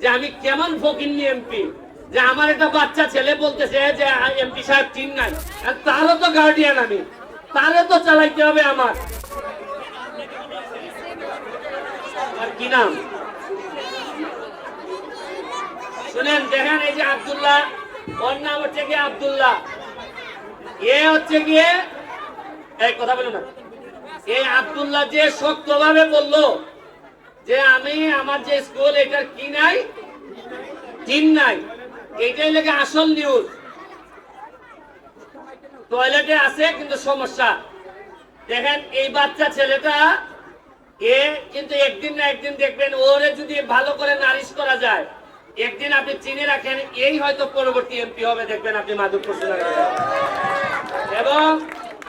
যে আমি কেমন ফকির এমপি? যে আমার একটা বাচ্চা ছেলে বলতেছে যে, এমপি সাহেব চিন নাই। তারও তো গার্ডিয়ান আমি। তারও তো চালাইতে হবে আমার। কি নাম? শুনেন, দেখেন এই যে আব্দুল্লাহ, ওর নাম হচ্ছে গিয়ে আব্দুল্লাহ। এ হচ্ছে গিয়ে এই কথা বলো না। এই আব্দুল্লাহ যে শক্তভাবে বলল যে আমি আমার যে স্কুল এটার কি নাই? টিন নাই। এটাই লেগে আসল নিউজ টয়লেটে আছে, কিন্তু সমস্যা। দেখেন, এই বাচ্চা ছেলেটা, এ কিন্তু একদিন না একদিন দেখবেন, ওরে যদি ভালো করে নারিশ করা যায়, একদিন আপনি চিনে রাখেন, এই হয়তো পরবর্তী এমপি হবে, দেখবেন আপনি সোনারগাঁও। এবং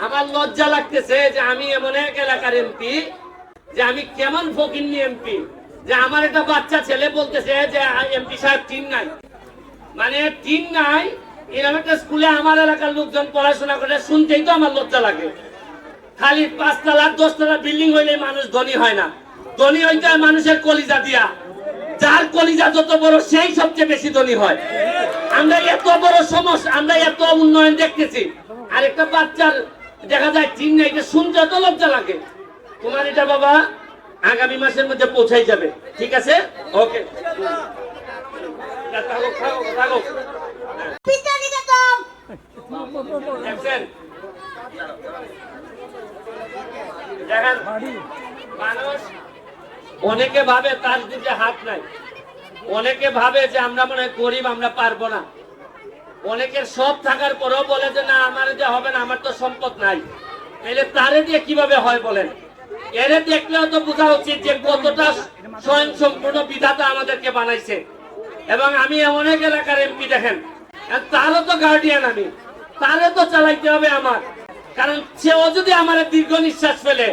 আমার লজ্জা লাগতেছে যে আমি এমন এক এলাকার এমপি যে আমি কেমন ফকির এমপি? যে আমার একটা বাচ্চা ছেলে বলতেছে যে, এমপি সাহেব টিন নাই। মানে টিন নাই, এরকম একটা স্কুলে আমার এলাকার লোকজন পড়াশোনা করে, শুনতেই তো আমার লজ্জা লাগে। খালি পাঁচতলা, দশতলা বিল্ডিং হইলে মানুষ ধনী হয় না। ধনী হইতে হয় মানুষের কলিজা দিয়া। যার কলিজা যত বড়, সেই সবচেয়ে বেশি ধনী হয়। আমরা এত বড় সমস্যা আমরা এত উন্নয়ন দেখতেছি। আর একটা বাচ্চার দেখা যায় চিন নাই, এটা শুনতে তো লজ্জা লাগে। তোমার এটা বাবা আগামী মাসের মধ্যে পৌঁছাই যাবে। ঠিক আছে? ওকে। থাকো থাকো মানুষ অনেকে ভাবে তার দিকে হাত নাই। অনেকে ভাবে যে আমরা মনে হয় গরিব, আমরা পারব না। অনেকের সব থাকার পরেও বলে যে, না, আমার যে হবে না, আমার তো সম্পদ নাই। তাহলে তারে দিয়ে কীভাবে হয় বলেন? দেখলেও তো বোঝা উচিত যে কতটা স্বয়ং সম্পূর্ণ বিধাতা আমাদেরকে বানাইছে। এবং আমি এলাকার এমপি দেখেন তারও তো গার্ডিয়ান আমি, তারে তো চালাইতে হবে আমার। কারণ সেও যদি আমার দীর্ঘ নিঃশ্বাস ফেলে,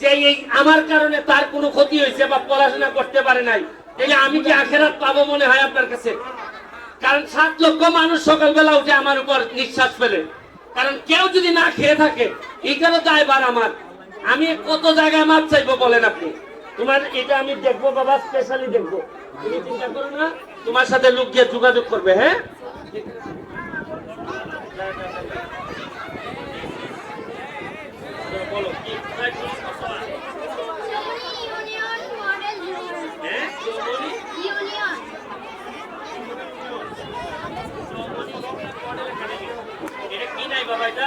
যে এই আমার কারণে তার কোনো ক্ষতি হয়েছে বা পড়াশোনা করতে পারে নাই, তাহলে আমি কি আখেরাত পাবো মনে হয় আপনার কাছে? কারণ সাত লক্ষ মানুষ সকালবেলা উঠে আমার উপর নিঃশ্বাস ফেলে। কারণ কেউ যদি না খেয়ে থাকে এইটারও দায়বার আমার। আমি কত জায়গায় মাপ চাইব বলেন আপনি? তোমার এটা আমি দেখব বাবা স্পেশালি দেখব। তুমি চিন্তা করো না, তোমার সাথে লোক গিয়ে যোগাযোগ করবে হ্যাঁ বলো কি কোথায় কি সমস্যা? ইউনিয়ন মডেল হ্যাঁ চৌমনি? ইউনিয়ন এটা কি নাই বাবা এটা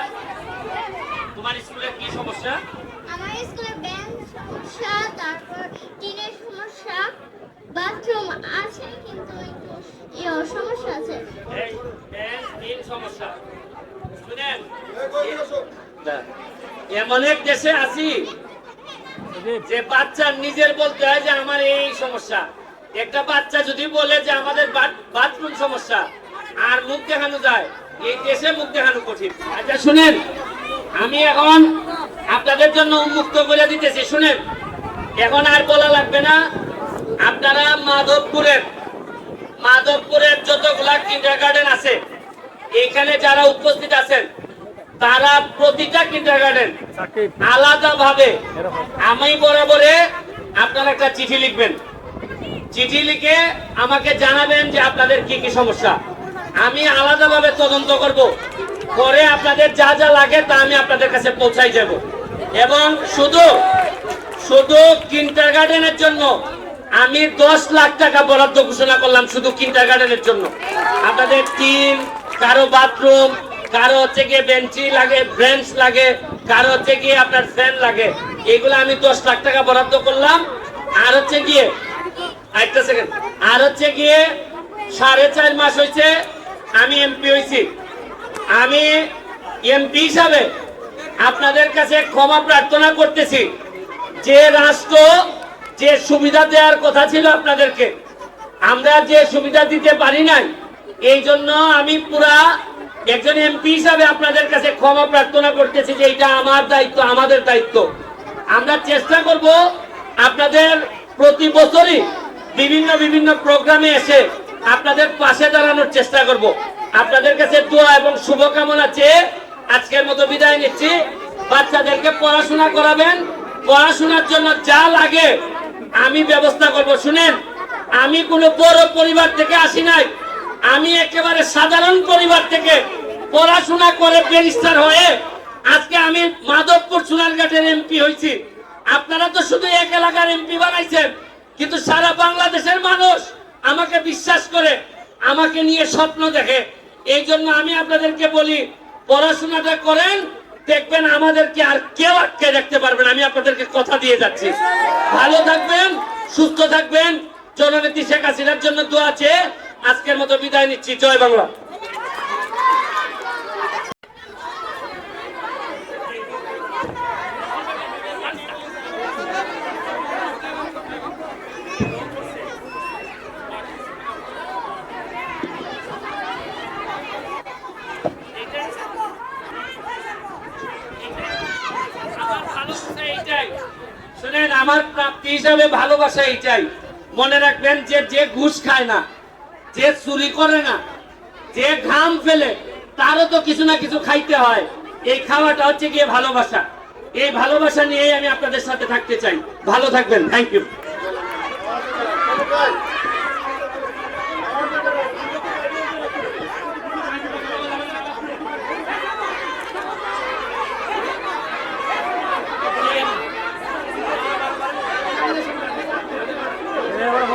তোমার স্কুলে কি সমস্যা আমার স্কুলে ব্যাংক সমস্যা তারপর টিনের সমস্যা বাথরুম আছে কিন্তু একটু ইয়ে, সমস্যা আছে। সমস্যা। শুনেন এমন এক দেশে আছি যে বাচ্চা নিজের বলতে হয় যে আমার এই সমস্যা। একটা বাচ্চা যদি বলে যে আমাদের বাথরুম সমস্যা আর মুখ দেখানো যায় এই দেশে মুখ দেখানো কঠিন। আচ্ছা শুনেন আমি এখন আপনাদের জন্য উন্মুক্ত করে দিতেছি শুনেন। এখন আর বলা লাগবে না আপনারা মাধবপুরের মাধবপুরের যতগুলা কিন্ডার গার্ডেন আছে এখানে যারা উপস্থিত আছেন তারা প্রতিটা কিন্ডার গার্ডেন আলাদা ভাবে আমি বরাবরে আপনারা একটা চিঠি লিখবেন। চিঠি লিখে আমাকে জানাবেন যে আপনাদের কি কি সমস্যা। আমি আলাদাভাবে তদন্ত করব। করে আপনাদের যা যা লাগে তা আমি আপনাদের কাছে পৌঁছাই যাব এবং শুধু শুধু কিন্টার গার্ডেনের জন্য আমি দশ লাখ টাকা বরাদ্দ ঘোষণা করলাম শুধু কিন্টার গার্ডেনের জন্য। আপনাদের টিম কারও বাথরুম কারও হচ্ছে গিয়ে বেঞ্চি লাগে ব্রেঞ্চ লাগে, কারও হচ্ছে গিয়ে আপনার ফ্যান লাগে। এগুলো আমি দশ লাখ টাকা বরাদ্দ করলাম। আর হচ্ছে গিয়ে একটা সেকেন্ড আর হচ্ছে গিয়ে সাড়ে চার মাস হয়েছে আমি এমপি হয়েছি। আমি এমপি হিসাবে আপনাদের কাছে ক্ষমা প্রার্থনা করতেছি যে রাষ্ট্র যে সুবিধা দেওয়ার কথা ছিল আপনাদেরকে, আমরা যে সুবিধা দিতে পারি নাই, এই জন্য আমি পুরা একজন এমপি হিসাবে আপনাদের কাছে ক্ষমা প্রার্থনা করতেছি যে এটা আমার দায়িত্ব, আমাদের দায়িত্ব। আমরা চেষ্টা করব আপনাদের প্রতি বছরই বিভিন্ন বিভিন্ন প্রোগ্রামে এসে আপনাদের পাশে দাঁড়ানোর চেষ্টা করব। আপনাদের কাছে দোয়া এবং শুভকামনা চেয়ে আজকের মতো বিদায় নিচ্ছি। বাচ্চাদেরকে পড়াশোনা করাবেন, পড়াশোনার জন্য যা লাগে আমি ব্যবস্থা করব, শুনেন। আমি কোনো বড় পরিবার থেকে আসি নাই। আমি একেবারে সাধারণ পরিবার থেকে পড়াশোনা করে ব্যারিস্টার হয়ে আজকে আমি মাধবপুর সোনারঘাটের এমপি হয়েছি। আপনারা তো শুধু এক এলাকার এমপি বানাইছেন, কিন্তু সারা বাংলাদেশের মানুষ আমাকে বিশ্বাস করে, আমাকে নিয়ে স্বপ্ন দেখে। এই জন্য আমি আপনাদেরকে বলি, পড়াশোনাটা করেন দেখবেন আমাদেরকে আর কেউ আটকে রাখতে পারবেন আমি আপনাদেরকে কথা দিয়ে যাচ্ছি। ভালো থাকবেন, সুস্থ থাকবেন। জননেত্রী শেখ হাসিনার জন্য দোয়া আছে আজকের মতো বিদায় নিচ্ছি। জয় বাংলা আমার ভালোবাসা এইটাই। শুনেন আমার প্রাপ্তি হিসাবে ভালোবাসা এইটাই। মনে রাখবেন যে যে ঘুষ খায় না, যে চুরি করে না, যে ঘাম ফেলে, তারও তো কিছু না কিছু খাইতে হয়। এই খাওয়াটা হচ্ছে গিয়ে ভালোবাসা। এই ভালোবাসা নিয়ে আমি আপনাদের সাথে থাকতে চাই। ভালো থাকবেন। Thank you Yeah.